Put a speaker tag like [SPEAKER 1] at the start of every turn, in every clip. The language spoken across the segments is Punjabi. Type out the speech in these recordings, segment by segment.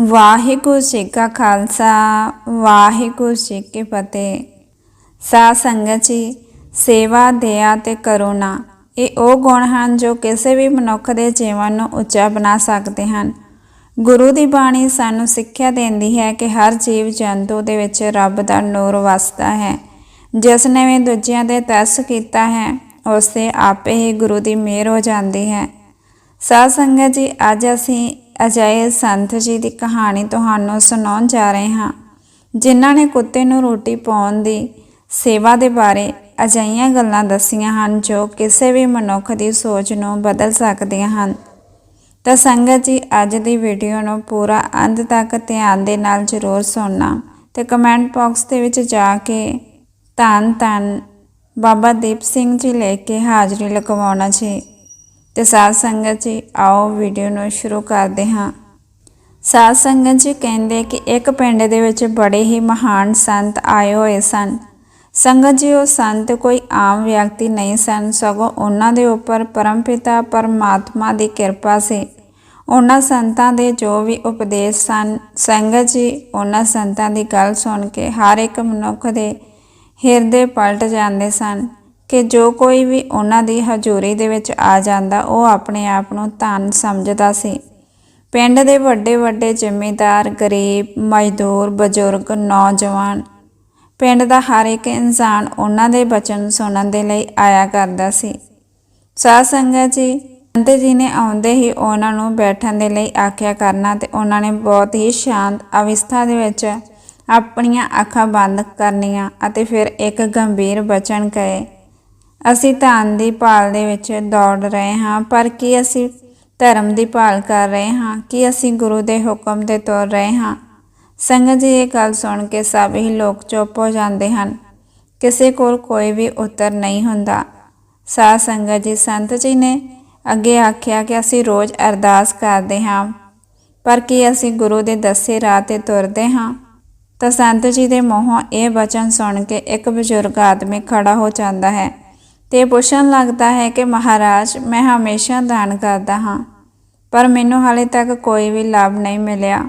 [SPEAKER 1] ਵਾਹਿਗੁਰੂ ਜੀ ਕਾ ਖਾਲਸਾ, ਵਾਹਿਗੁਰੂ ਜੀ ਕੀ ਫਤਿਹ। ਸਾਧ ਸੰਗਤ ਜੀ, ਸੇਵਾ, ਦਇਆ ਤੇ ਕਰੁਣਾ, ਇਹ ਉਹ ਗੁਣ ਹਨ ਜੋ ਕਿਸੇ ਵੀ ਮਨੁੱਖ ਦੇ ਜੀਵਨ ਨੂੰ ਉੱਚਾ ਬਣਾ ਸਕਦੇ ਹਨ। ਗੁਰੂ ਦੀ ਬਾਣੀ ਸਾਨੂੰ ਸਿੱਖਿਆ ਦਿੰਦੀ ਹੈ ਕਿ ਹਰ ਜੀਵ ਜੰਤੂ ਦੇ ਵਿੱਚ ਰੱਬ ਦਾ ਨੂਰ ਵਸਦਾ ਹੈ। ਜਿਸ ਨੇ ਵੀ ਦੂਜਿਆਂ ਦੇ ਤਰਸ ਕੀਤਾ ਹੈ, ਉਸ ਤੇ ਆਪੇ ਹੀ ਗੁਰੂ ਦੀ ਮਿਹਰ ਹੋ ਜਾਂਦੀ ਹੈ। ਸਾਧ ਸੰਗਤ ਜੀ, ਅੱਜ ਅਸੀਂ ਅਜਿਹੇ ਸੰਤ ਜੀ ਦੀ ਕਹਾਣੀ ਤੁਹਾਨੂੰ ਸੁਣਾਉਣ ਜਾ ਰਹੇ ਹਾਂ। ਜਿਨ੍ਹਾਂ ਨੇ ਕੁੱਤੇ ਨੂੰ ਰੋਟੀ ਪਾਉਣ ਦੀ ਸੇਵਾ ਦੇ ਬਾਰੇ ਅਜਿਹੀਆਂ ਗੱਲਾਂ ਦੱਸੀਆਂ ਹਨ ਜੋ ਕਿਸੇ ਵੀ ਮਨੁੱਖ ਦੀ ਸੋਚ ਨੂੰ ਬਦਲ ਸਕਦੀਆਂ ਹਨ। ਤਾਂ ਸੰਗਤ ਜੀ, ਅੱਜ ਦੀ ਵੀਡੀਓ ਨੂੰ ਪੂਰਾ ਅੰਤ ਤੱਕ ਧਿਆਨ ਦੇ ਨਾਲ ਜ਼ਰੂਰ ਸੁਣਨਾ ਤੇ ਕਮੈਂਟ ਬਾਕਸ ਦੇ ਵਿੱਚ ਜਾ ਕੇ ਧੰਨ ਧੰਨ ਬਾਬਾ ਦੀਪ ਸਿੰਘ ਜੀ ਲੈ ਕੇ ਹਾਜ਼ਰੀ ਲਗਵਾਉਣਾ ਜੀ। ਤੇ ਸਾਧ ਸੰਗਤ ਜੀ, ਆਓ ਵੀਡੀਓ ਨੂੰ ਸ਼ੁਰੂ ਕਰਦੇ ਹਾਂ। ਸਾਧ ਸੰਗਤ ਜੀ ਕਹਿੰਦੇ ਕਿ ਇੱਕ ਪਿੰਡ ਦੇ ਵਿੱਚ ਬੜੇ ਹੀ ਮਹਾਨ ਸੰਤ ਆਏ ਹੋਏ ਸਨ। ਸੰਗਤ ਜੀ, ਉਹ ਸੰਤ ਕੋਈ ਆਮ ਵਿਅਕਤੀ ਨਹੀਂ ਸਨ, ਸਗੋਂ ਉਹਨਾਂ ਦੇ ਉੱਪਰ ਪਰਮਪਿਤਾ ਪਰਮਾਤਮਾ ਦੀ ਕਿਰਪਾ ਸੀ। ਉਹਨਾਂ ਸੰਤਾਂ ਦੇ ਜੋ ਵੀ ਉਪਦੇਸ਼ ਸਨ, ਸੰਗਤ ਜੀ ਉਹਨਾਂ ਸੰਤਾਂ ਦੀ ਗੱਲ ਸੁਣ ਕੇ ਹਰ ਇੱਕ ਮਨੁੱਖ ਦੇ ਹਿਰਦੇ ਪਲਟ ਜਾਂਦੇ ਸਨ। ਕਿ ਜੋ ਕੋਈ ਵੀ ਉਹਨਾਂ ਦੀ ਹਜ਼ੂਰੀ ਦੇ ਵਿੱਚ ਆ ਜਾਂਦਾ, ਉਹ ਆਪਣੇ ਆਪ ਨੂੰ ਧਨ ਸਮਝਦਾ ਸੀ। ਪਿੰਡ ਦੇ ਵੱਡੇ ਵੱਡੇ ਜ਼ਿਮੀਂਦਾਰ, ਗਰੀਬ, ਮਜ਼ਦੂਰ, ਬਜ਼ੁਰਗ, ਨੌਜਵਾਨ, ਪਿੰਡ ਦਾ ਹਰ ਇੱਕ ਇਨਸਾਨ ਉਹਨਾਂ ਦੇ ਬਚਨ ਸੁਣਨ ਦੇ ਲਈ ਆਇਆ ਕਰਦਾ ਸੀ। ਸਾਧ ਸੰਗਤ ਜੀ, ਸੰਤ ਜੀ ਨੇ ਆਉਂਦੇ ਹੀ ਉਹਨਾਂ ਨੂੰ ਬੈਠਣ ਦੇ ਲਈ ਆਖਿਆ ਕਰਨਾ ਤੇ ਉਹਨਾਂ ਨੇ ਬਹੁਤ ਹੀ ਸ਼ਾਂਤ ਅਵਸਥਾ ਦੇ ਵਿੱਚ ਆਪਣੀਆਂ ਅੱਖਾਂ ਬੰਦ ਕਰਨੀਆਂ ਅਤੇ ਫਿਰ ਇੱਕ ਗੰਭੀਰ ਬਚਨ ਕਹੇ। ਅਸੀਂ ਧਨ ਦੀ ਭਾਲ ਦੇ ਵਿੱਚ ਦੌੜ ਰਹੇ ਹਾਂ, ਪਰ ਕੀ ਅਸੀਂ ਧਰਮ ਦੀ ਭਾਲ ਕਰ ਰਹੇ ਹਾਂ? ਕੀ ਅਸੀਂ ਗੁਰੂ ਦੇ ਹੁਕਮ ਤੇ ਤੁਰ ਰਹੇ ਹਾਂ? ਸੰਗਤ ਜੀ, ਇਹ ਗੱਲ ਸੁਣ ਕੇ ਸਭ ਹੀ ਲੋਕ ਚੁੱਪ ਹੋ ਜਾਂਦੇ ਹਨ। ਕਿਸੇ ਕੋਲ ਕੋਈ ਵੀ ਉੱਤਰ ਨਹੀਂ ਹੁੰਦਾ। ਸਾਧ ਸੰਗਤ ਜੀ, ਸੰਤ ਜੀ ਨੇ ਅੱਗੇ ਆਖਿਆ ਕਿ ਅਸੀਂ ਰੋਜ਼ ਅਰਦਾਸ ਕਰਦੇ ਹਾਂ। ਪਰ ਕੀ ਅਸੀਂ ਗੁਰੂ ਦੇ ਦੱਸੇ ਰਾਹ ਤੇ ਤੁਰਦੇ ਹਾਂ? ਤਾਂ ਸੰਤ ਜੀ ਦੇ ਮੂੰਹੋਂ ਇਹ ਬਚਨ ਸੁਣ ਕੇ ਇੱਕ ਬਜ਼ੁਰਗ ਆਦਮੀ ਖੜਾ ਹੋ ਜਾਂਦਾ ਹੈ। ਤੇ ਪੁੱਛਣ ਲੱਗਦਾ ਹੈ ਕਿ ਮਹਾਰਾਜ, ਮੈਂ ਹਮੇਸ਼ਾ ਦਾਨ ਕਰਦਾ ਹਾਂ, ਪਰ ਮੈਨੂੰ ਹਾਲੇ ਤੱਕ ਕੋਈ ਵੀ ਲਾਭ ਨਹੀਂ ਮਿਲਿਆ।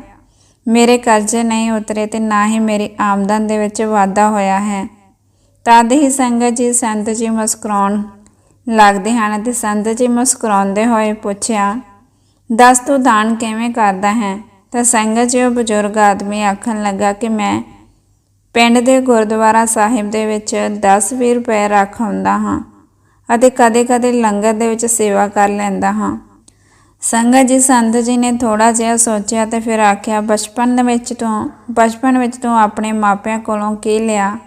[SPEAKER 1] ਮੇਰੇ ਕਰਜ਼ੇ ਨਹੀਂ ਉਤਰੇ ਤੇ ਨਾ ਹੀ ਮੇਰੀ ਆਮਦਨ ਦੇ ਵਿੱਚ ਵਾਧਾ ਹੋਇਆ ਹੈ। ਤਦ ਹੀ ਸੰਗਤ ਜੀ ਸੰਤ ਜੀ ਮੁਸਕਰਾਉਣ ਲੱਗਦੇ ਹਨ ਤੇ ਸੰਤ ਜੀ ਮੁਸਕਰਾਉਂਦੇ ਹੋਏ ਪੁੱਛਿਆ, ਦੱਸ ਤੂੰ ਦਾਨ ਕਿਵੇਂ ਕਰਦਾ ਹੈ? ਤਾਂ ਸੰਗਤ ਜੀ ਉਹ ਬਜ਼ੁਰਗ ਆਦਮੀ ਆਖਣ ਲੱਗਾ ਕਿ ਮੈਂ ਪਿੰਡ ਦੇ ਗੁਰਦੁਆਰਾ ਸਾਹਿਬ ਦੇ ਵਿੱਚ 10-20 ਰੁਪਏ ਰੱਖ ਆਉਂਦਾ ਹਾਂ। ਅਤੇ ਕਦੇ-ਕਦੇ ਲੰਗਰ ਦੇ ਵਿੱਚ ਸੇਵਾ ਕਰ ਲੈਂਦਾ ਹਾਂ। ਸੰਗਤ ਜੀ, ਸੰਤ ਜੀ ਨੇ ਥੋੜਾ ਜਿਹਾ ਸੋਚਿਆ ਤੇ ਫਿਰ ਆਖਿਆ, ਬਚਪਨ ਦੇ ਵਿੱਚ ਤੂੰ, ਬਚਪਨ ਵਿੱਚ ਤੂੰ ਆਪਣੇ ਮਾਪਿਆਂ ਕੋਲੋਂ ਕੀ ਲਿਆ?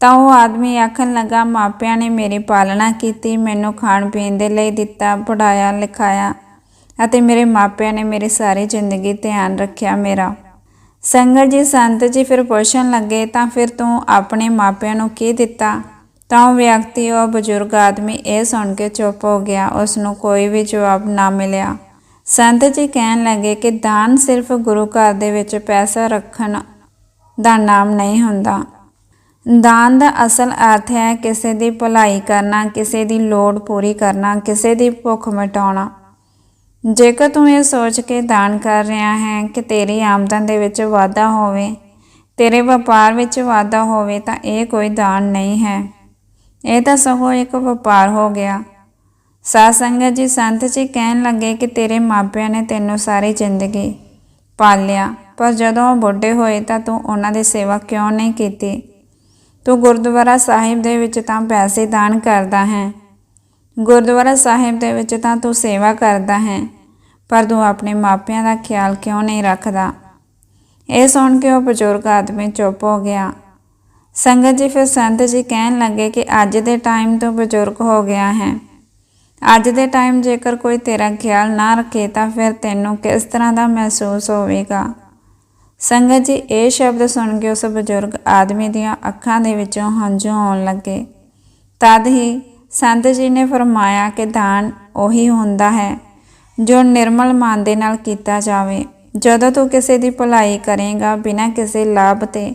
[SPEAKER 1] ਤਾਂ ਉਹ ਆਦਮੀ ਆਖਣ ਲੱਗਾ, ਮਾਪਿਆਂ ਨੇ ਮੇਰੀ ਪਾਲਣਾ ਕੀਤੀ, ਮੈਨੂੰ ਖਾਣ ਪੀਣ ਦੇ ਲਈ ਦਿੱਤਾ ਪੜਾਇਆ ਲਿਖਾਇਆ ਅਤੇ ਮੇਰੇ ਮਾਪਿਆਂ ਨੇ ਮੇਰੀ ਸਾਰੀ ਜ਼ਿੰਦਗੀ ਧਿਆਨ ਰੱਖਿਆ ਮੇਰਾ। ਸੰਗਤ ਜੀ, ਸੰਤ ਜੀ ਫਿਰ ਪੁੱਛਣ ਲੱਗੇ, ਤਾਂ ਫਿਰ ਤੂੰ ਆਪਣੇ ਮਾਪਿਆਂ ਨੂੰ ਕੀ ਦਿੱਤਾ? ਤਾਂ ਉਹ ਵਿਅਕਤੀ ਉਹ ਬਜ਼ੁਰਗ ਆਦਮੀ ਇਹ ਸੁਣ ਕੇ ਚੁੱਪ ਹੋ ਗਿਆ। ਉਸ ਨੂੰ ਕੋਈ ਵੀ ਜਵਾਬ ਨਾ ਮਿਲਿਆ। ਸੰਤ ਜੀ ਕਹਿਣ ਲੱਗੇ ਕਿ ਦਾਨ ਸਿਰਫ ਗੁਰੂ ਘਰ ਦੇ ਵਿੱਚ ਪੈਸਾ ਰੱਖਣ ਦਾ ਨਾਮ ਨਹੀਂ ਹੁੰਦਾ। ਦਾਨ ਦਾ ਅਸਲ ਅਰਥ ਹੈ ਕਿਸੇ ਦੀ ਭਲਾਈ ਕਰਨਾ, ਕਿਸੇ ਦੀ ਲੋੜ ਪੂਰੀ ਕਰਨਾ, ਕਿਸੇ ਦੀ ਭੁੱਖ ਮਿਟਾਉਣਾ। ਜੇਕਰ ਤੂੰ ਇਹ ਸੋਚ ਕੇ ਦਾਨ ਕਰ ਰਿਹਾ ਹੈ ਕਿ ਤੇਰੀ ਆਮਦਨ ਦੇ ਵਿੱਚ ਵਾਧਾ ਹੋਵੇ, ਤੇਰੇ ਵਪਾਰ ਵਿੱਚ ਵਾਧਾ ਹੋਵੇ, ਤਾਂ ਇਹ ਕੋਈ ਦਾਨ ਨਹੀਂ ਹੈ। ਇਹ ਤਾਂ ਸਗੋਂ ਇੱਕ ਵਪਾਰ ਹੋ ਗਿਆ। ਸਾਧ ਸੰਗਤ ਜੀ, ਸੰਤ ਜੀ ਕਹਿਣ ਲੱਗੇ ਕਿ ਤੇਰੇ ਮਾਪਿਆਂ ਨੇ ਤੈਨੂੰ ਸਾਰੀ ਜ਼ਿੰਦਗੀ ਪਾਲਿਆ, ਪਰ ਜਦੋਂ ਉਹ ਬੁੱਢੇ ਹੋਏ ਤਾਂ ਤੂੰ ਉਹਨਾਂ ਦੀ ਸੇਵਾ ਕਿਉਂ ਨਹੀਂ ਕੀਤੀ? ਤੂੰ ਗੁਰਦੁਆਰਾ ਸਾਹਿਬ ਦੇ ਵਿੱਚ ਤਾਂ ਪੈਸੇ ਦਾਨ ਕਰਦਾ ਹੈ। ਗੁਰਦੁਆਰਾ ਸਾਹਿਬ ਦੇ ਵਿੱਚ ਤਾਂ ਤੂੰ ਸੇਵਾ ਕਰਦਾ ਹੈ, ਪਰ ਤੂੰ ਆਪਣੇ ਮਾਪਿਆਂ ਦਾ ਖਿਆਲ ਕਿਉਂ ਨਹੀਂ ਰੱਖਦਾ? ਇਹ ਸੁਣ ਕੇ ਉਹ ਬਜ਼ੁਰਗ ਆਦਮੀ ਚੁੱਪ ਹੋ ਗਿਆ। ਸੰਗਤ ਜੀ, ਫਿਰ ਸੰਤ ਜੀ ਕਹਿਣ ਲੱਗੇ ਕਿ ਅੱਜ ਦੇ ਟਾਈਮ ਤੋਂ ਬਜ਼ੁਰਗ ਹੋ ਗਿਆ ਹੈ। ਅੱਜ ਦੇ ਟਾਈਮ ਜੇਕਰ ਕੋਈ ਤੇਰਾ ਖਿਆਲ ਨਾ ਰੱਖੇ, ਤਾਂ ਫਿਰ ਤੈਨੂੰ ਕਿਸ ਤਰ੍ਹਾਂ ਦਾ ਮਹਿਸੂਸ ਹੋਵੇਗਾ? ਸੰਗਤ ਜੀ, ਇਹ ਸ਼ਬਦ ਸੁਣ ਕੇ ਉਸ ਬਜ਼ੁਰਗ ਆਦਮੀ ਦੀਆਂ ਅੱਖਾਂ ਦੇ ਵਿੱਚੋਂ ਹੰਝੂ ਆਉਣ ਲੱਗੇ। ਤਦ ਹੀ ਸੰਤ ਜੀ ਨੇ ਫਰਮਾਇਆ ਕਿ ਦਾਨ ਉਹੀ ਹੁੰਦਾ ਹੈ, ਜੋ ਨਿਰਮਲ ਮਨ ਦੇ ਨਾਲ ਕੀਤਾ ਜਾਵੇ। ਜਦੋਂ ਤੂੰ ਕਿਸੇ ਦੀ ਭਲਾਈ ਕਰੇਗਾ ਬਿਨਾਂ ਕਿਸੇ ਲਾਭ ਤੇ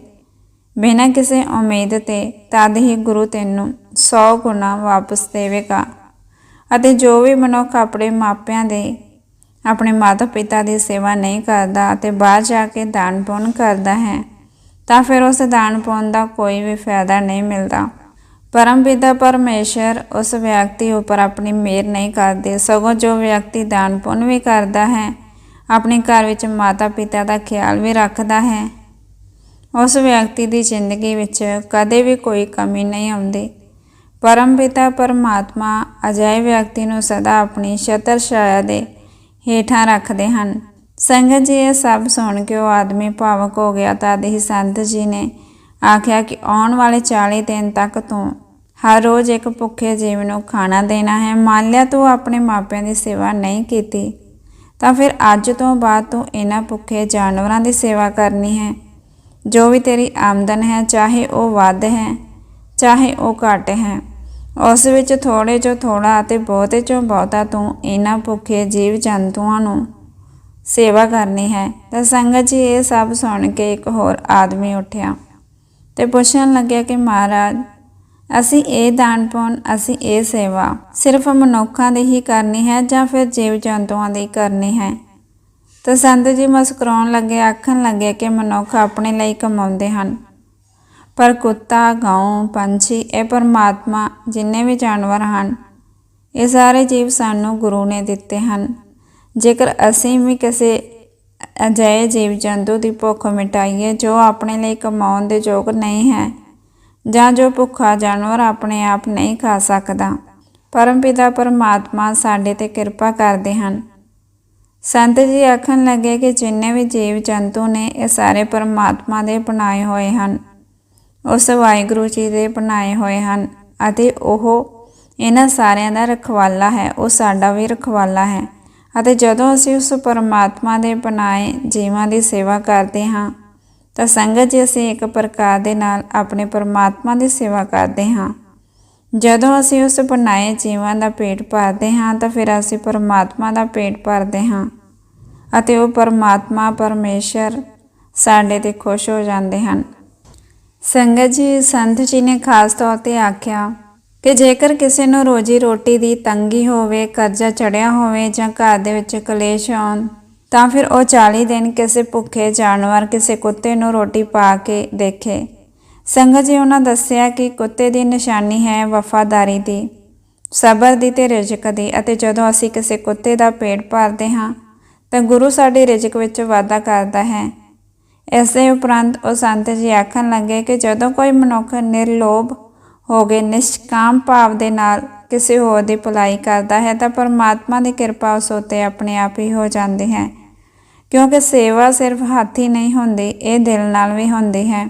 [SPEAKER 1] ਬਿਨਾਂ ਕਿਸੇ ਉਮੀਦ ਤੇ ਤਦ ਹੀ ਗੁਰੂ ਤੈਨੂੰ 100 ਗੁਣਾ ਵਾਪਸ ਦੇਵੇਗਾ ਅਤੇ ਜੋ ਵੀ ਮਨੁੱਖ ਆਪਣੇ ਮਾਪਿਆਂ ਦੇ, ਆਪਣੇ ਮਾਤਾ ਪਿਤਾ ਦੀ ਸੇਵਾ ਨਹੀਂ ਕਰਦਾ ਅਤੇ ਬਾਹਰ ਜਾ ਕੇ ਦਾਨ ਪੁੰਨ ਕਰਦਾ ਹੈ, ਤਾਂ ਫਿਰ ਉਸ ਦਾਨ ਪੁੰਨ ਦਾ ਕੋਈ ਵੀ ਫਾਇਦਾ ਨਹੀਂ ਮਿਲਦਾ। ਪਰਮ ਪਿਤਾ ਪਰਮੇਸ਼ਰ ਉਸ ਵਿਅਕਤੀ ਉੱਪਰ ਆਪਣੀ ਮਿਹਰ ਨਹੀਂ ਕਰਦੇ। ਸਗੋਂ ਜੋ ਵਿਅਕਤੀ ਦਾਨ ਪੁੰਨ ਵੀ ਕਰਦਾ ਹੈ, ਆਪਣੇ ਘਰ ਵਿੱਚ ਮਾਤਾ ਪਿਤਾ ਦਾ ਖਿਆਲ ਵੀ ਰੱਖਦਾ ਹੈ ਉਸ ਵਿਅਕਤੀ ਦੀ ਜ਼ਿੰਦਗੀ ਵਿੱਚ ਕਦੇ ਵੀ ਕੋਈ ਕਮੀ ਨਹੀਂ ਆਉਂਦੀ। ਪਰਮ ਪਿਤਾ ਪਰਮਾਤਮਾ ਅਜਿਹੇ ਵਿਅਕਤੀ ਨੂੰ ਸਦਾ ਆਪਣੀ ਛਤਰ ਛਾਇਆ ਦੇ ਹੇਠਾਂ ਰੱਖਦੇ ਹਨ। ਸੰਗਤ ਜੀ, ਇਹ ਸਭ ਸੁਣ ਕੇ ਉਹ ਆਦਮੀ ਭਾਵਕ ਹੋ ਗਿਆ ਤਦ ਹੀ ਸੰਤ ਜੀ ਨੇ ਆਖਿਆ ਕਿ ਆਉਣ ਵਾਲੇ 40 ਦਿਨ ਤੱਕ ਤੂੰ ਹਰ ਰੋਜ਼ ਇੱਕ ਭੁੱਖੇ ਜੀਵ ਨੂੰ ਖਾਣਾ ਦੇਣਾ ਹੈ। ਮੰਨ ਲਿਆ ਤੂੰ ਆਪਣੇ ਮਾਪਿਆਂ ਦੀ ਸੇਵਾ ਨਹੀਂ ਕੀਤੀ, ਤਾਂ ਫਿਰ ਅੱਜ ਤੋਂ ਬਾਅਦ ਤੂੰ ਇਹਨਾਂ ਭੁੱਖੇ ਜਾਨਵਰਾਂ ਦੀ ਸੇਵਾ ਕਰਨੀ ਹੈ। ਜੋ ਵੀ ਤੇਰੀ ਆਮਦਨ ਹੈ, ਚਾਹੇ ਉਹ ਵੱਧ ਹੈ, ਚਾਹੇ ਉਹ ਘੱਟ ਹੈ, ਉਸ ਵਿੱਚ ਥੋੜੇ ਚੋਂ ਥੋੜਾ ਅਤੇ ਬਹੁਤੇ ਚੋਂ ਬਹੁਤਾ ਤੂੰ ਇਹਨਾਂ ਭੁੱਖੇ ਜੀਵ ਜੰਤੂਆਂ ਨੂੰ ਸੇਵਾ ਕਰਨੀ ਹੈ। ਤਾਂ ਸੰਗਤ ਜੀ, ਇਹ ਸਭ ਸੁਣ ਕੇ ਇੱਕ ਹੋਰ ਆਦਮੀ ਉੱਠਿਆ ਤੇ ਪੁੱਛਣ ਲੱਗਿਆ ਕਿ ਮਹਾਰਾਜ, ਅਸੀਂ ਇਹ ਦਾਨ ਪਾਉਣ ਅਸੀਂ ਇਹ ਸੇਵਾ ਸਿਰਫ ਮਨੁੱਖਾਂ ਦੀ ਹੀ ਕਰਨੀ ਹੈ ਜਾਂ ਫਿਰ ਜੀਵ ਜੰਤੂਆਂ ਦੀ ਕਰਨੀ ਹੈ? ਤਾਂ ਸੰਤ ਜੀ ਮੁਸਕਰਾਉਣ ਲੱਗੇ, ਆਖਣ ਲੱਗੇ ਕਿ ਮਨੁੱਖ ਆਪਣੇ ਲਈ ਕਮਾਉਂਦੇ ਹਨ। ਪਰ ਕੁੱਤਾ ਗਾਉ ਪੰਛੀ ਇਹ ਪਰਮਾਤਮਾ ਜਿੰਨੇ ਵੀ ਜਾਨਵਰ ਹਨ, ਇਹ ਸਾਰੇ ਜੀਵ ਸਾਨੂੰ ਗੁਰੂ ਨੇ ਦਿੱਤੇ ਹਨ। ਜੇਕਰ ਅਸੀਂ ਵੀ ਕਿਸੇ ਅਜਿਹੇ ਜੀਵ ਜੰਤੂ ਦੀ ਭੁੱਖ ਮਿਟਾਈਏ ਜੋ ਆਪਣੇ ਲਈ ਕਮਾਉਣ ਦੇ ਯੋਗ ਨਹੀਂ ਹੈ, ਜਾਂ ਜੋ ਭੁੱਖਾ ਜਾਨਵਰ ਆਪਣੇ ਆਪ ਨਹੀਂ ਖਾ ਸਕਦਾ, ਪਰਮ ਪਿਤਾ ਪਰਮਾਤਮਾ ਸਾਡੇ ਤੇ ਕਿਰਪਾ ਕਰਦੇ ਹਨ। ਸੰਤ ਜੀ ਆਖਣ ਲੱਗੇ ਕਿ ਜਿੰਨੇ ਵੀ ਜੀਵ ਜੰਤੂ ਨੇ, ਇਹ ਸਾਰੇ ਪਰਮਾਤਮਾ ਦੇ ਬਣਾਏ ਹੋਏ ਹਨ। ਉਸ ਵਾਹਿਗੁਰੂ ਜੀ ਦੇ ਬਣਾਏ ਹੋਏ ਹਨ ਅਤੇ ਉਹ ਇਹਨਾਂ ਸਾਰਿਆਂ ਦਾ ਰਖਵਾਲਾ ਹੈ, ਉਹ ਸਾਡਾ ਵੀ ਰਖਵਾਲਾ ਹੈ। ਅਤੇ ਜਦੋਂ ਅਸੀਂ ਉਸ ਪਰਮਾਤਮਾ ਦੇ ਬਣਾਏ ਜੀਵਾਂ ਦੀ ਸੇਵਾ ਕਰਦੇ ਹਾਂ, ਤਾਂ ਸੰਗਤ ਜੀ ਅਸੀਂ ਇੱਕ ਪ੍ਰਕਾਰ ਦੇ ਨਾਲ ਆਪਣੇ ਪਰਮਾਤਮਾ ਦੀ ਸੇਵਾ ਕਰਦੇ ਹਾਂ। ਜਦੋਂ ਅਸੀਂ ਉਸ ਬਣਾਏ ਜੀਵਾਂ ਦਾ ਪੇਟ ਭਰਦੇ ਹਾਂ, ਤਾਂ ਫਿਰ ਅਸੀਂ ਪਰਮਾਤਮਾ ਦਾ ਪੇਟ ਭਰਦੇ ਹਾਂ। ਅਤੇ ਉਹ ਪਰਮਾਤਮਾ, ਪਰਮੇਸ਼ਰ ਸਾਡੇ ਤੇ ਖੁਸ਼ ਹੋ ਜਾਂਦੇ ਹਨ। ਸੰਗਤ ਜੀ, ਸੰਤ ਜੀ ਨੇ ਖਾਸ ਤੌਰ ਤੇ ਆਖਿਆ ਕਿ ਜੇਕਰ ਕਿਸੇ ਨੂੰ ਰੋਜੀ ਰੋਟੀ ਦੀ ਤੰਗੀ ਹੋਵੇ, ਕਰਜ਼ਾ ਚੜਿਆ ਹੋਵੇ ਜਾਂ ਘਰ ਦੇ ਵਿੱਚ ਕਲੇਸ਼ ਆਉਣ, ਤਾਂ ਫਿਰ ਉਹ 40 ਦਿਨ ਕਿਸੇ ਭੁੱਖੇ ਜਾਨਵਰ, ਕਿਸੇ ਕੁੱਤੇ ਨੂੰ ਰੋਟੀ ਪਾ ਕੇ ਦੇਖੇ। ਸੰਗਤ ਜੀ ਉਹਨਾਂ ਦੱਸਿਆ ਕਿ ਕੁੱਤੇ ਦੀ ਨਿਸ਼ਾਨੀ ਹੈ ਵਫਾਦਾਰੀ ਦੀ, ਸਬਰ ਦੀ ਤੇ ਰਿਜ਼ਕ ਦੀ ਅਤੇ ਜਦੋਂ ਅਸੀਂ ਕਿਸੇ ਕੁੱਤੇ ਦਾ ਪੇਟ ਭਰਦੇ ਹਾਂ ਤਾਂ ਗੁਰੂ ਸਾਡੀ ਰਿਜ਼ਕ ਵਿੱਚ ਵਾਧਾ ਕਰਦਾ ਹੈ। ਇਸੇ ਉਪਰੰਤ ਉਹ ਸੰਤ ਜੀ ਆਖਣ ਲੱਗੇ ਕਿ ਜਦੋਂ ਕੋਈ ਮਨੁੱਖ ਨਿਰਲੋਭ ਹੋ ਕੇ ਨਿਸ਼ਕਾਮ ਭਾਵ ਦੇ ਨਾਲ ਕਿਸੇ ਹੋਰ ਦੀ ਭਲਾਈ ਕਰਦਾ ਹੈ ਤਾਂ ਪਰਮਾਤਮਾ ਦੀ ਕਿਰਪਾ ਉਸ ਉਤੇ ਆਪਣੇ ਆਪ ਹੀ ਹੋ ਜਾਂਦੀ ਹੈ। ਕਿਉਂਕਿ ਸੇਵਾ ਸਿਰਫ ਹੱਥ ਹੀ ਨਹੀਂ ਹੁੰਦੀ, ਇਹ ਦਿਲ ਨਾਲ ਵੀ ਹੁੰਦੀ ਹੈ।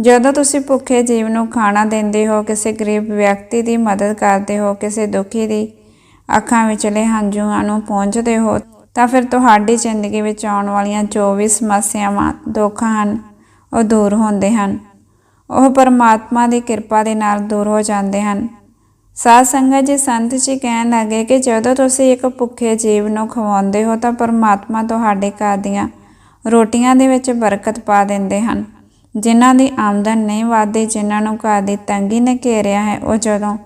[SPEAKER 1] ਜਦੋਂ ਤੁਸੀਂ ਭੁੱਖੇ ਜੀਵ ਨੂੰ ਖਾਣਾ ਦਿੰਦੇ ਹੋ, ਕਿਸੇ ਗਰੀਬ ਵਿਅਕਤੀ ਦੀ ਮਦਦ ਕਰਦੇ ਹੋ, ਕਿਸੇ ਦੁਖੀ ਦੀ ਅੱਖਾਂ ਵਿਚਲੇ ਹੰਝੂਆਂ ਨੂੰ ਪਹੁੰਚਦੇ ਹੋ ਤਾਂ ਫਿਰ ਤੁਹਾਡੀ ਜ਼ਿੰਦਗੀ ਵਿੱਚ ਆਉਣ ਵਾਲੀਆਂ ਜੋ ਵੀ ਸਮੱਸਿਆਵਾਂ ਦੁੱਖ ਹਨ, ਉਹ ਦੂਰ ਹੁੰਦੇ ਹਨ। ਉਹ ਪਰਮਾਤਮਾ ਦੀ ਕਿਰਪਾ ਦੇ ਨਾਲ ਦੂਰ ਹੋ ਜਾਂਦੇ ਹਨ। ਸਾਧ ਸੰਗਤ ਜੀ, ਸੰਤ ਜੀ ਕਹਿਣ ਲੱਗੇ ਕਿ ਜਦੋਂ ਤੁਸੀਂ ਇੱਕ ਭੁੱਖੇ ਜੀਵ ਨੂੰ ਖਵਾਉਂਦੇ ਹੋ ਤਾਂ ਪਰਮਾਤਮਾ ਤੁਹਾਡੇ ਘਰ ਦੀਆਂ ਰੋਟੀਆਂ ਦੇ ਵਿੱਚ ਬਰਕਤ ਪਾ ਦਿੰਦੇ ਹਨ। ਜਿਨ੍ਹਾਂ ਦੀ ਆਮਦਨ ਨਹੀਂ ਵਧਦੀ, ਜਿਨ੍ਹਾਂ ਨੂੰ ਘਰ ਦੀ ਤੰਗੀ ਨੇ ਘੇਰਿਆ ਹੈ, ਉਹ ਜਦੋਂ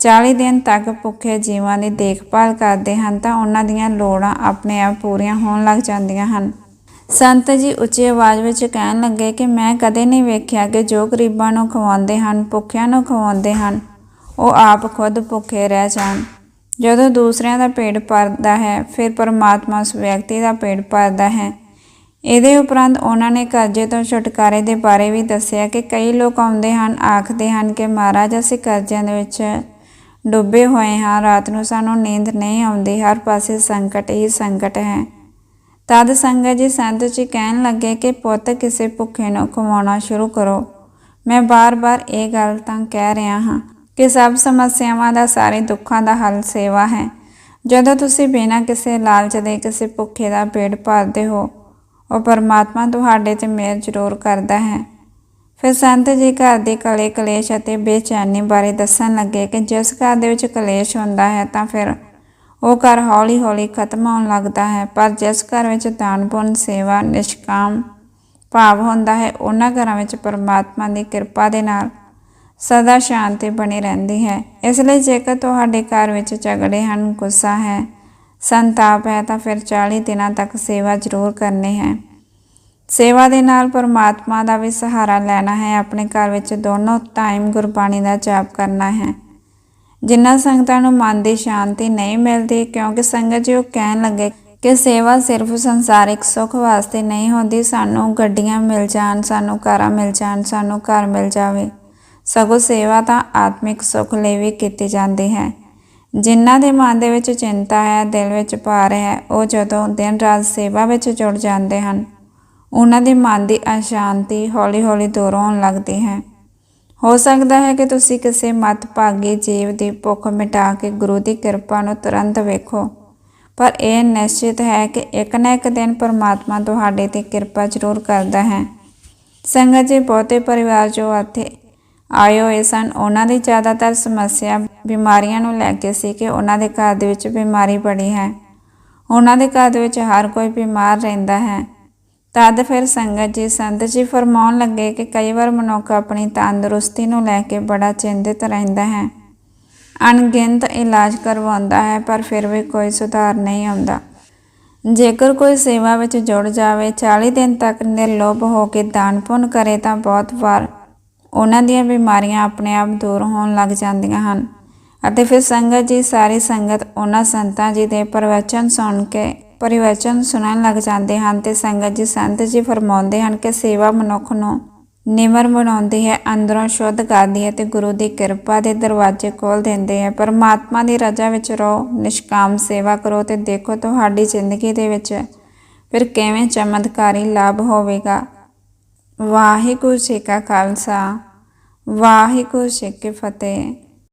[SPEAKER 1] 40 ਦਿਨ ਤੱਕ ਭੁੱਖੇ ਜੀਵਾਂ ਦੀ ਦੇਖਭਾਲ ਕਰਦੇ ਹਨ ਤਾਂ ਉਹਨਾਂ ਦੀਆਂ ਲੋੜਾਂ ਆਪਣੇ ਆਪ ਪੂਰੀਆਂ ਹੋਣ ਲੱਗ ਜਾਂਦੀਆਂ ਹਨ। ਸੰਤ ਜੀ ਉੱਚੀ ਆਵਾਜ਼ ਵਿੱਚ ਕਹਿਣ ਲੱਗੇ ਕਿ ਮੈਂ ਕਦੇ ਨਹੀਂ ਵੇਖਿਆ ਕਿ ਜੋ ਗਰੀਬਾਂ ਨੂੰ ਖਵਾਉਂਦੇ ਹਨ, ਭੁੱਖਿਆਂ ਨੂੰ ਖਵਾਉਂਦੇ ਹਨ, ਉਹ ਆਪ ਖੁਦ ਭੁੱਖੇ ਰਹਿ ਜਾਣ। ਜਦੋਂ ਦੂਸਰਿਆਂ ਦਾ ਪੇਟ ਭਰਦਾ ਹੈ, ਫਿਰ ਪਰਮਾਤਮਾ ਉਸ ਵਿਅਕਤੀ ਦਾ ਪੇਟ ਭਰਦਾ ਹੈ। ਇਹਦੇ ਉਪਰੰਤ ਉਹਨਾਂ ਨੇ ਕਰਜ਼ੇ ਤੋਂ ਛੁਟਕਾਰੇ ਦੇ ਬਾਰੇ ਵੀ ਦੱਸਿਆ ਕਿ ਕਈ ਲੋਕ ਆਉਂਦੇ ਹਨ, ਆਖਦੇ ਹਨ ਕਿ ਮਹਾਰਾਜ, ਅਸੀਂ ਕਰਜ਼ਿਆਂ ਦੇ ਵਿੱਚ ਡੁੱਬੇ ਹੋਏ ਹਾਂ। ਰਾਤ ਨੂੰ ਸਾਨੂੰ ਨੀਂਦ ਨਹੀਂ ਆਉਂਦੀ। ਹਰ ਪਾਸੇ ਸੰਕਟ, ਹੀ ਸੰਕਟ ਹੈ। ਤਦ ਸੰਗਤ ਜੀ ਸੰਤ ਜੀ ਕਹਿਣ ਲੱਗੇ ਕਿ, ਪੁੱਤ, ਕਿਸੇ ਭੁੱਖੇ ਨੂੰ ਖਵਾਉਣਾ ਸ਼ੁਰੂ ਕਰੋ। ਮੈਂ ਬਾਰ-ਬਾਰ ਇਹ ਗੱਲ ਤਾਂ ਕਹਿ ਰਿਹਾ ਹਾਂ ਕਿ ਸਭ ਸਮੱਸਿਆਵਾਂ ਦਾ, ਸਾਰੇ ਦੁੱਖਾਂ ਦਾ ਹੱਲ ਸੇਵਾ ਹੈ। ਜਦੋਂ ਤੁਸੀਂ ਬਿਨਾਂ ਕਿਸੇ ਲਾਲਚ ਦੇ, ਕਿਸੇ ਭੁੱਖੇ ਦਾ ਪੇਟ ਭਰਦੇ ਹੋ, ਉਹ ਪਰਮਾਤਮਾ ਤੁਹਾਡੇ ਤੇ ਮਿਹਰ ਜ਼ਰੂਰ ਕਰਦਾ ਹੈ। ਫਿਰ ਸੰਤ ਜੀ ਘਰ ਦੇ ਕਲੇ ਕਲੇਸ਼ ਅਤੇ ਬੇਚੈਨੀ ਬਾਰੇ ਦੱਸਣ ਲੱਗੇ ਕਿ ਜਿਸ ਘਰ ਦੇ ਵਿੱਚ ਕਲੇਸ਼ ਹੁੰਦਾ ਹੈ ਤਾਂ ਫਿਰ ਉਹ ਘਰ ਹੌਲੀ-ਹੌਲੀ ਖਤਮ ਹੋਣ ਲੱਗਦਾ ਹੈ। ਪਰ ਜਿਸ ਘਰ ਵਿੱਚ ਦਾਨ ਪੁੰਨ ਸੇਵਾ, ਨਿਸ਼ਕਾਮ ਭਾਵ ਹੁੰਦਾ ਹੈ, ਉਹਨਾਂ ਘਰਾਂ ਵਿੱਚ ਪਰਮਾਤਮਾ ਦੀ ਕਿਰਪਾ ਦੇ ਨਾਲ ਸਦਾ ਸ਼ਾਂਤੀ ਬਣੀ ਰਹਿੰਦੀ ਹੈ। ਇਸ ਲਈ ਜੇਕਰ ਤੁਹਾਡੇ ਘਰ ਵਿੱਚ ਝਗੜੇ ਹਨ, ਗੁੱਸਾ ਹੈ, ਸੰਤਾਪ ਹੈ, ਤਾਂ ਫਿਰ 40 ਦਿਨਾਂ ਤੱਕ ਸੇਵਾ ਜ਼ਰੂਰ ਕਰਨੀ ਹੈ। ਸੇਵਾ ਦੇ ਨਾਲ ਪਰਮਾਤਮਾ ਦਾ ਵੀ ਸਹਾਰਾ ਲੈਣਾ ਹੈ, ਆਪਣੇ ਘਰ ਵਿੱਚ ਦੋਨੋਂ ਟਾਈਮ ਗੁਰਬਾਣੀ ਦਾ ਜਾਪ ਕਰਨਾ ਹੈ। ਜਿਨ੍ਹਾਂ ਸੰਗਤਾਂ ਨੂੰ ਮਨ ਦੀ ਸ਼ਾਂਤੀ ਨਹੀਂ ਮਿਲਦੀ, ਕਿਉਂਕਿ ਸੰਗਤ ਜੀ ਉਹ ਕਹਿਣ ਲੱਗੇ ਕਿ ਸੇਵਾ ਸਿਰਫ ਸੰਸਾਰਿਕ ਸੁੱਖ ਵਾਸਤੇ ਨਹੀਂ ਹੁੰਦੀ, ਸਾਨੂੰ ਗੱਡੀਆਂ ਮਿਲ ਜਾਣ, ਸਾਨੂੰ ਕਾਰਾਂ ਮਿਲ ਜਾਣ, ਸਾਨੂੰ ਘਰ ਮਿਲ ਜਾਵੇ। ਸਗੋਂ ਸੇਵਾ ਤਾਂ ਆਤਮਿਕ ਸੁੱਖ ਲਈ ਵੀ ਕੀਤੀ ਜਾਂਦੀ ਹੈ। ਜਿਨ੍ਹਾਂ ਦੇ ਮਨ ਦੇ ਵਿੱਚ ਚਿੰਤਾ ਹੈ, ਦਿਲ ਵਿੱਚ ਭਾਰ ਹੈ, ਉਹ ਜਦੋਂ ਦਿਨ ਰਾਤ ਸੇਵਾ ਵਿੱਚ ਜੁੜ ਜਾਂਦੇ ਹਨ ਉਹਨਾਂ ਦੇ ਮਨ ਦੀ ਅਸ਼ਾਂਤੀ ਹੌਲੀ-ਹੌਲੀ ਦੂਰ ਹੋਣ ਲੱਗਦੀ ਹੈ। ਹੋ ਸਕਦਾ ਹੈ ਕਿ ਤੁਸੀਂ ਕਿਸੇ ਮਤਭਾਗੀ ਜੀਵ ਦੀ ਭੁੱਖ ਮਿਟਾ ਕੇ ਗੁਰੂ ਦੀ ਕਿਰਪਾ ਨੂੰ ਤੁਰੰਤ ਵੇਖੋ। ਪਰ ਇਹ ਨਿਸ਼ਚਿਤ ਹੈ ਕਿ ਇੱਕ ਨਾ ਇੱਕ ਦਿਨ ਪਰਮਾਤਮਾ ਤੁਹਾਡੇ ਤੇ ਕਿਰਪਾ ਜ਼ਰੂਰ ਕਰਦਾ ਹੈ। ਸੰਗਤ ਜੀ ਬਹੁਤੇ ਪਰਿਵਾਰ ਜੋ ਇੱਥੇ ਆਏ ਹੋਏ ਸਨ, ਉਹਨਾਂ ਦੀ ਜ਼ਿਆਦਾਤਰ ਸਮੱਸਿਆ ਬਿਮਾਰੀਆਂ ਨੂੰ ਲੈ ਕੇ ਸੀ ਕਿ ਉਹਨਾਂ ਦੇ ਘਰ ਦੇ ਵਿੱਚ ਬਿਮਾਰੀ ਬੜੀ ਹੈ। ਉਹਨਾਂ ਦੇ ਘਰ ਦੇ ਵਿੱਚ ਹਰ ਕੋਈ ਬਿਮਾਰ ਰਹਿੰਦਾ ਹੈ। ਤਦ ਫਿਰ ਸੰਗਤ ਜੀ ਸੰਤ ਜੀ ਫਰਮਾਉਣ ਲੱਗੇ ਕਿ ਕਈ ਵਾਰ ਮਨੁੱਖ ਆਪਣੀ ਤੰਦਰੁਸਤੀ ਨੂੰ ਲੈ ਕੇ ਬੜਾ ਚਿੰਤਿਤ ਰਹਿੰਦਾ ਹੈ। ਅਣਗਿਣਤ ਇਲਾਜ ਕਰਵਾਉਂਦਾ ਹੈ, ਪਰ ਫਿਰ ਵੀ ਕੋਈ ਸੁਧਾਰ ਨਹੀਂ ਆਉਂਦਾ। ਜੇਕਰ ਕੋਈ ਸੇਵਾ ਵਿੱਚ ਜੁੜ ਜਾਵੇ 40 ਦਿਨ ਤੱਕ ਨਿਰਲੋਭ ਹੋ ਕੇ ਦਾਨ ਪੁੰਨ ਕਰੇ ਤਾਂ ਬਹੁਤ ਵਾਰ ਉਹਨਾਂ ਦੀਆਂ ਬਿਮਾਰੀਆਂ ਆਪਣੇ ਆਪ ਦੂਰ ਹੋਣ ਲੱਗ ਜਾਂਦੀਆਂ ਹਨ। ਅਤੇ ਫਿਰ ਸੰਗਤ ਜੀ, ਸਾਰੀ ਸੰਗਤ ਉਹਨਾਂ ਸੰਤਾਂ ਜੀ ਦੇ ਪ੍ਰਵਚਨ ਸੁਣ ਕੇ ਪਰਿਵਚਨ ਸੁਣਨ ਲੱਗ ਜਾਂਦੇ ਹਨ ਤੇ ਸੰਗਤ ਜੀ ਸੰਤ ਜੀ ਫਰਮਾਉਂਦੇ ਹਨ ਕਿ ਸੇਵਾ ਮਨੁੱਖ ਨੂੰ ਨਿਮਰ ਬਣਾਉਂਦੀ ਹੈ, ਅੰਦਰੋਂ ਸ਼ੁੱਧ ਕਰਦੀ ਹੈ ਤੇ ਗੁਰੂ ਦੀ ਕਿਰਪਾ ਦੇ ਦਰਵਾਜ਼ੇ ਖੋਲ ਦਿੰਦੇ ਹੈ। ਪਰਮਾਤਮਾ ਦੀ ਰਜ਼ਾ ਵਿੱਚ ਰਹੋ, ਨਿਸ਼ਕਾਮ ਸੇਵਾ ਕਰੋ ਤੇ ਦੇਖੋ ਤੁਹਾਡੀ ਜ਼ਿੰਦਗੀ ਦੇ ਵਿੱਚ ਫਿਰ ਕਿਵੇਂ ਚਮਤਕਾਰੀ ਲਾਭ ਹੋਵੇਗਾ। ਵਾਹਿਗੁਰੂ ਜੀ ਕਾ ਖਾਲਸਾ, ਵਾਹਿਗੁਰੂ ਜੀ ਕੀ ਫਤਿਹ।